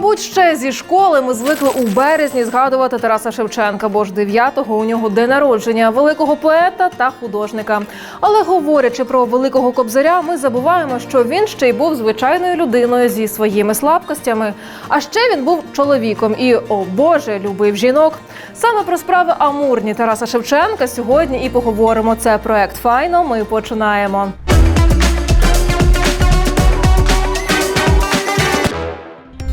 Мабуть, ще зі школи ми звикли у березні згадувати Тараса Шевченка, бо ж 9-го у нього день народження великого поета та художника. Але говорячи про великого кобзаря, ми забуваємо, що він ще й був звичайною людиною зі своїми слабкостями. А ще він був чоловіком і, о Боже, любив жінок. Саме про справи амурні Тараса Шевченка сьогодні і поговоримо. Це проект Файно. Ми починаємо.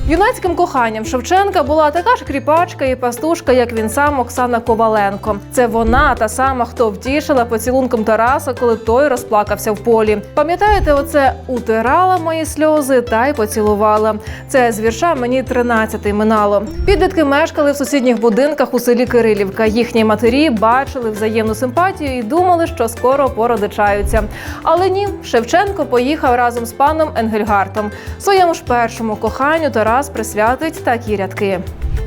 Юнацьким коханням Шевченка була така ж кріпачка і пастушка, як він сам Оксана Коваленко. Це вона та сама, хто втішила поцілунком Тараса, коли той розплакався в полі. Пам'ятаєте, оце утирала мої сльози та й поцілувала. Це з вірша мені 13 минало. Підлітки мешкали в сусідніх будинках у селі Кирилівка. Їхні матері бачили взаємну симпатію і думали, що скоро породичаються. Але ні, Шевченко поїхав разом з паном Енгельгартом. Своєму ж першому коханню Тарас присвятить такі рядки.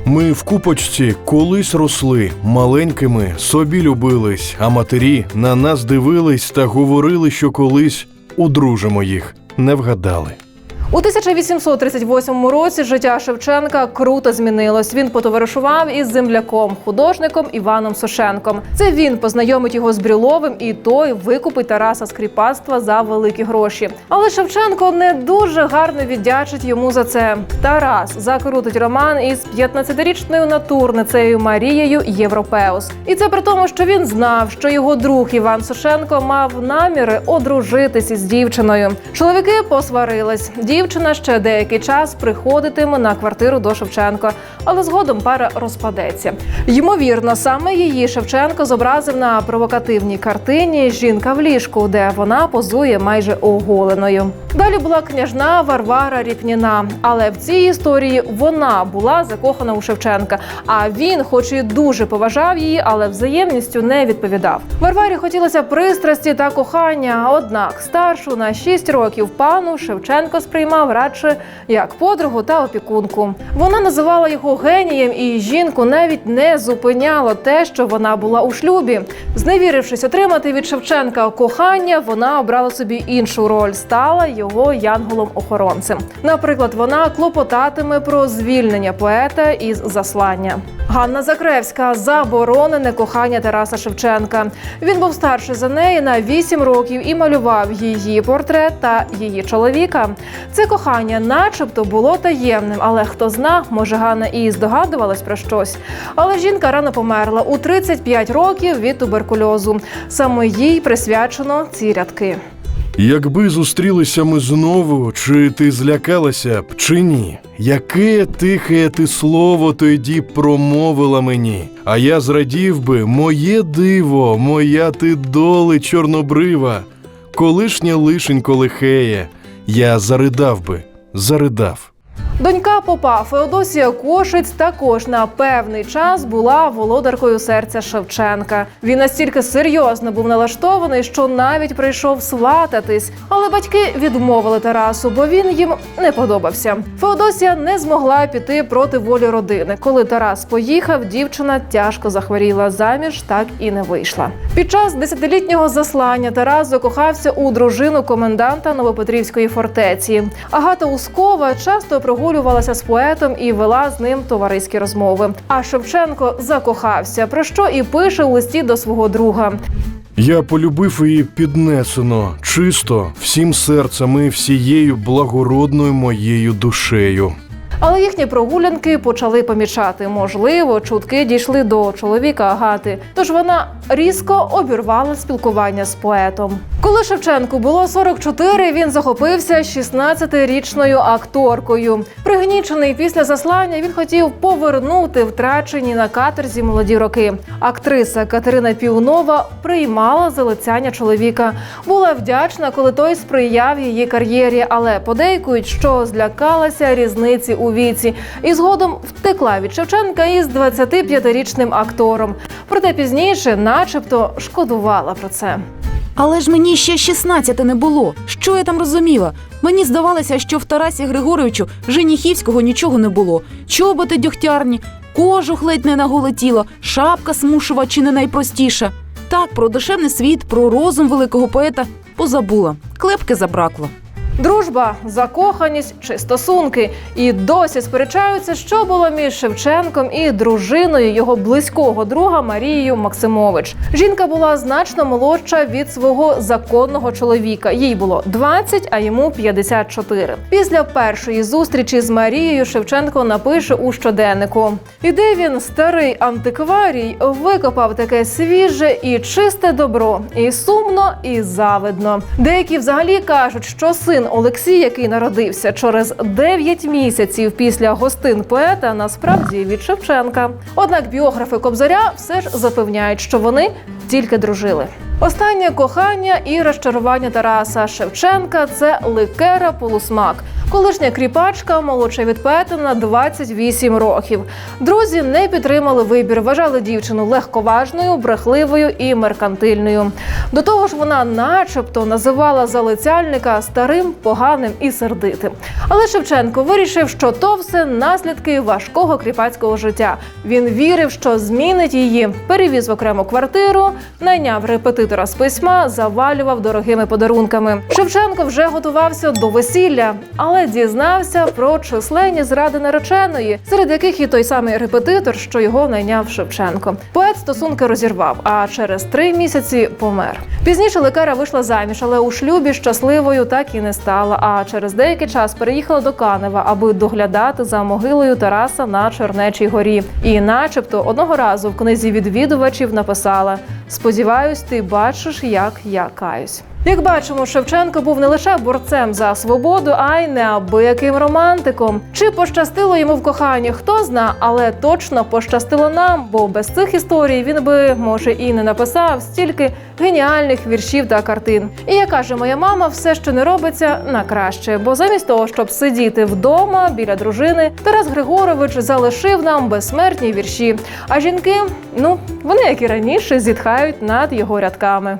Ми в купочці колись росли, маленькими собі любились, а матері на нас дивились та говорили, що колись удружимо їх. Не вгадали. У 1838 році життя Шевченка круто змінилось. Він потоваришував із земляком, художником Іваном Сошенком. Це він познайомить його з Брюловим, і той викупить Тараса з кріпацтва за великі гроші. Але Шевченко не дуже гарно віддячить йому за це. Тарас закрутить роман із 15-річною натурницею Марією Європеус. І це при тому, що він знав, що його друг Іван Сошенко мав наміри одружитись із дівчиною. Чоловіки посварились. Дівчина ще деякий час приходитиме на квартиру до Шевченка, але згодом пара розпадеться. Ймовірно, саме її Шевченко зобразив на провокативній картині Жінка в ліжку, де вона позує майже оголеною. Далі була княжна Варвара Ріпніна, але в цій історії вона була закохана у Шевченка. А він, хоч і дуже поважав її, але взаємністю не відповідав. Варварі хотілося пристрасті та кохання. Однак старшу на 6 років пану Шевченко сприймав радше як подругу та опікунку. Вона називала його генієм, і жінку навіть не зупиняло те, що вона була у шлюбі. Зневірившись отримати від Шевченка кохання, вона обрала собі іншу роль, стала його янголом-охоронцем. Наприклад, вона клопотатиме про звільнення поета із заслання. Ганна Закревська заборонене кохання Тараса Шевченка. Він був старший за неї на 8 років і малював її портрет та її чоловіка. Це кохання, начебто, було таємним, але хто зна, може Ганна і здогадувалась про щось. Але жінка рано померла у 35 років від туберкульозу. Саме їй присвячено ці рядки. Якби зустрілися ми знову, чи ти злякалася б, чи ні? Яке тихе ти слово тоді промовила мені? А я зрадів би, моє диво, моя ти доли чорнобрива, колишня лишенько лихеє, я заридав би, заридав. Донька попа Феодосія Кошиць також на певний час була володаркою серця Шевченка. Він настільки серйозно був налаштований, що навіть прийшов свататись. Але батьки відмовили Тарасу, бо він їм не подобався. Феодосія не змогла піти проти волі родини. Коли Тарас поїхав, дівчина тяжко захворіла заміж, так і не вийшла. Під час десятилітнього заслання Тарас закохався у дружину коменданта Новопетрівської фортеці. Агата Ускова часто прогулювалася з поетом і вела з ним товариські розмови. А Шевченко закохався, про що і пише у листі до свого друга. Я полюбив її піднесено, чисто, всім серцем і всією благородною моєю душею. Але їхні прогулянки почали помічати. Можливо, чутки дійшли до чоловіка Агати. Тож вона різко обірвала спілкування з поетом. Коли Шевченку було 44, він захопився 16-річною акторкою. Пригнічений після заслання, він хотів повернути втрачені на каторзі молоді роки. Актриса Катерина Півнова приймала залицяння чоловіка. Була вдячна, коли той сприяв її кар'єрі, але подейкують, що злякалася різниці у віці, і згодом втекла від Шевченка із 25-річним актором. Проте пізніше, начебто, шкодувала про це. Але ж мені ще 16 не було. Що я там розуміла? Мені здавалося, що в Тарасі Григоровичу Женіхівського нічого не було. Чоботи дьогтярні, кожух ледь не на голе тіло, шапка смушова чи не найпростіша. Так, про душевний світ, про розум великого поета позабула. Клепки забракло. Дружба, закоханість чи стосунки. І досі сперечаються, що було між Шевченком і дружиною його близького друга Марією Максимович. Жінка була значно молодша від свого законного чоловіка. Їй було 20, а йому 54. Після першої зустрічі з Марією Шевченко напише у щоденнику: іде він старий антикварій, викопав таке свіже і чисте добро, і сумно, і завидно. Деякі взагалі кажуть, що син Олексій, який народився через 9 місяців після гостин поета, насправді від Шевченка. Однак біографи Кобзаря все ж запевняють, що вони тільки дружили. Останнє кохання і розчарування Тараса Шевченка це ликера полусмак. Колишня кріпачка, молодша від поета на 28 років. Друзі не підтримали вибір, вважали дівчину легковажною, брехливою і меркантильною. До того ж, вона, начебто, називала залицяльника старим, поганим і сердитим. Але Шевченко вирішив, що то все наслідки важкого кріпацького життя. Він вірив, що змінить її, перевіз в окрему квартиру, найняв репетитора з письма, завалював дорогими подарунками. Шевченко вже готувався до весілля, але дізнався про численні зради нареченої, серед яких і той самий репетитор, що його найняв Шевченко. Поет стосунки розірвав, а через три місяці помер. Пізніше лекара вийшла заміж, але у шлюбі щасливою так і не стала. А через деякий час переїхала до Канева, аби доглядати за могилою Тараса на Чернечій горі. І, начебто, одного разу в книзі відвідувачів написала: Сподіваюсь, ти бачиш, як я каюсь. Як бачимо, Шевченко був не лише борцем за свободу, а й неабияким романтиком. Чи пощастило йому в коханні, хто зна, але точно пощастило нам, бо без цих історій він би, може, і не написав стільки геніальних віршів та картин. І як каже моя мама, все, що не робиться, на краще. Бо замість того, щоб сидіти вдома біля дружини, Тарас Григорович залишив нам безсмертні вірші. А жінки, ну вони як і раніше, зітхають над його рядками.